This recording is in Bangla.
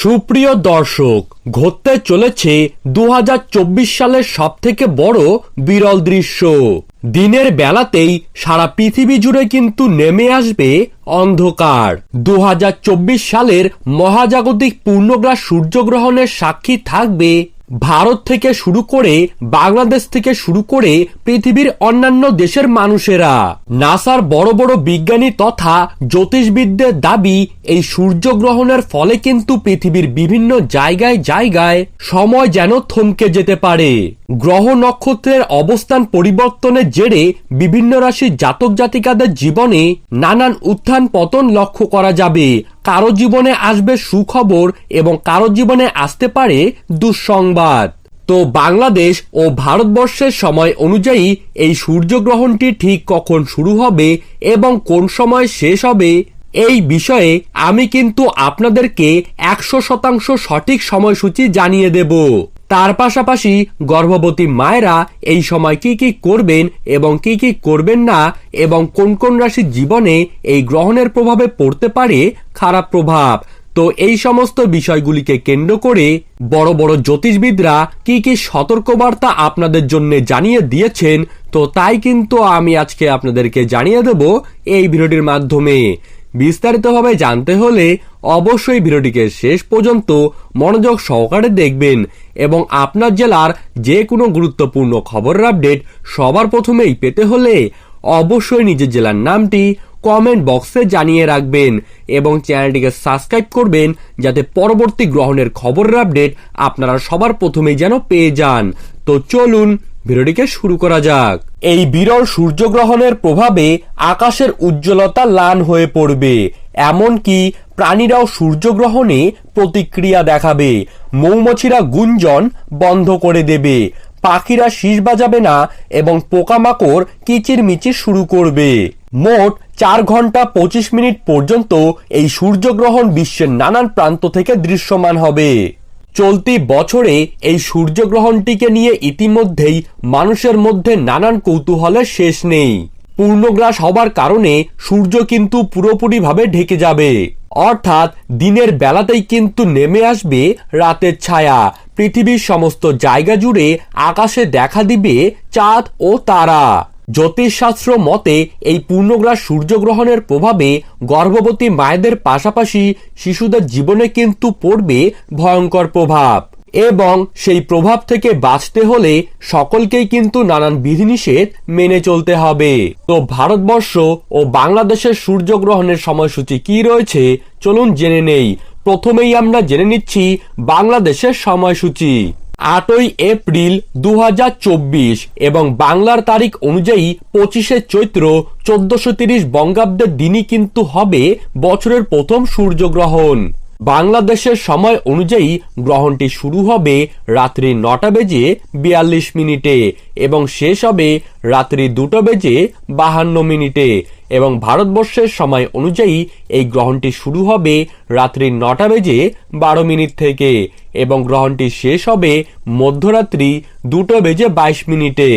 সুপ্রিয় দর্শক, ঘটতে চলেছে দু হাজার চব্বিশ সালের সব থেকে বড় বিরল দৃশ্য। দিনের বেলাতেই সারা পৃথিবী জুড়ে কিন্তু নেমে আসবে অন্ধকার। দু হাজার চব্বিশ সালের মহাজাগতিক পূর্ণগ্রাস সূর্যগ্রহণের সাক্ষী থাকবে ভারত থেকে শুরু করে বাংলাদেশ থেকে শুরু করে পৃথিবীর অন্যান্য দেশের মানুষেরা। নাসার বড় বড় বিজ্ঞানী তথা জ্যোতিষবিদদের দাবি, এই সূর্যগ্রহণের ফলে কিন্তু পৃথিবীর বিভিন্ন জায়গায় জায়গায় সময় যেন থমকে যেতে পারে। গ্রহ নক্ষত্রের অবস্থান পরিবর্তনের জেরে বিভিন্ন রাশির জাতক জাতিকাদের জীবনে নানান উত্থান পতন লক্ষ্য করা যাবে। কারও জীবনে আসবে সুখবর এবং কারও জীবনে আসতে পারে দুঃসংবাদ। তো বাংলাদেশ ও ভারতবর্ষের সময় অনুযায়ী এই সূর্যগ্রহণটি ঠিক কখন শুরু হবে এবং কোন সময় শেষ হবে, এই বিষয়ে আমি কিন্তু আপনাদেরকে একশো শতাংশ সঠিক সময়সূচি জানিয়ে দেব। তার পাশাপাশি গর্ভবতী মায়েরা এই সময় কি কি করবেন এবং কি কি করবেন না এবং কোন কোন রাশির জীবনে এই গ্রহণের প্রভাবে পড়তে পারে, খারাপ প্রভাব। তো এই সমস্ত বিষয়গুলিকে কেন্দ্র করে বড় বড় জ্যোতিষবিদরা কি কি সতর্কবার্তা আপনাদের জন্য জানিয়ে দিয়েছেন, তো তাই কিন্তু আমি আজকে আপনাদেরকে জানিয়ে দেব এই ভিডিওটির মাধ্যমে। বিস্তারিতভাবে জানতে হলে অবশ্যই ভিডিওটিকে শেষ পর্যন্ত মনোযোগ সহকারে দেখবেন এবং আপনার জেলার যে কোনো গুরুত্বপূর্ণ খবরের আপডেট সবার প্রথমেই পেতে হলে অবশ্যই নিজের জেলার নামটি কমেন্ট বক্সে জানিয়ে রাখবেন এবং চ্যানেলটিকে সাবস্ক্রাইব করবেন যাতে পরবর্তী গ্রহণের খবরের আপডেট আপনারা সবার প্রথমেই যেন পেয়ে যান। তো চলুন ভিডিওটিকে শুরু করা যাক। এই বিরল সূর্যগ্রহণের প্রভাবে আকাশের উজ্জ্বলতা লান হয়ে পড়বে। এমনকি প্রাণীরাও সূর্যগ্রহণে প্রতিক্রিয়া দেখাবে। মৌমাছিরা গুঞ্জন বন্ধ করে দেবে। পাখিরা শীষ বাজাবে না এবং পোকামাকড় কিচির মিচির শুরু করবে। মোট চার ঘণ্টা পঁচিশ মিনিট পর্যন্ত এই সূর্যগ্রহণ বিশ্বের নানান প্রান্ত থেকে দৃশ্যমান হবে। চলতি বছরে এই সূর্যগ্রহণটিকে নিয়ে ইতিমধ্যেই মানুষের মধ্যে নানান কৌতূহলের শেষ নেই। পূর্ণগ্রাস হবার কারণে সূর্য কিন্তু পুরোপুরিভাবে ঢেকে যাবে। অর্থাৎ দিনের বেলাতেই কিন্তু নেমে আসবে রাতের ছায়া। পৃথিবীর সমস্ত জায়গা জুড়ে আকাশে দেখা দিবে চাঁদ ও তারা। জ্যোতিষশাস্ত্র মতে, এই পূর্ণগ্রাস সূর্যগ্রহণের প্রভাবে গর্ভবতী মায়েদের পাশাপাশি শিশুদের জীবনে কিন্তু পড়বে ভয়ঙ্কর প্রভাব। এবং সেই প্রভাব থেকে বাঁচতে হলে সকলকেই কিন্তু নানান বিধিনিষেধ মেনে চলতে হবে। তো ভারতবর্ষ ও বাংলাদেশের সূর্যগ্রহণের সময়সূচি কি রয়েছে, চলুন জেনে নেই। প্রথমেই আমরা জেনে নিচ্ছি বাংলাদেশের সময়সূচি। আটই এপ্রিল দু হাজার চব্বিশ এবং বাংলার তারিখ অনুযায়ী পঁচিশে চৈত্র চোদ্দশো তিরিশ বঙ্গাব্দের দিনই কিন্তু হবে বছরের প্রথম সূর্যগ্রহণ। বাংলাদেশের সময় অনুযায়ী গ্রহণটি শুরু হবে রাত্রি নটা বেজে বিয়াল্লিশ মিনিটে এবং শেষ হবে রাত্রি দুটো বেজে বাহান্ন মিনিটে। এবং ভারতবর্ষের সময় অনুযায়ী এই গ্রহণটি শুরু হবে রাত্রি নটা বেজে বারো মিনিট থেকে এবং গ্রহণটি শেষ হবে মধ্যরাত্রি দুটো বেজে বাইশ মিনিটে।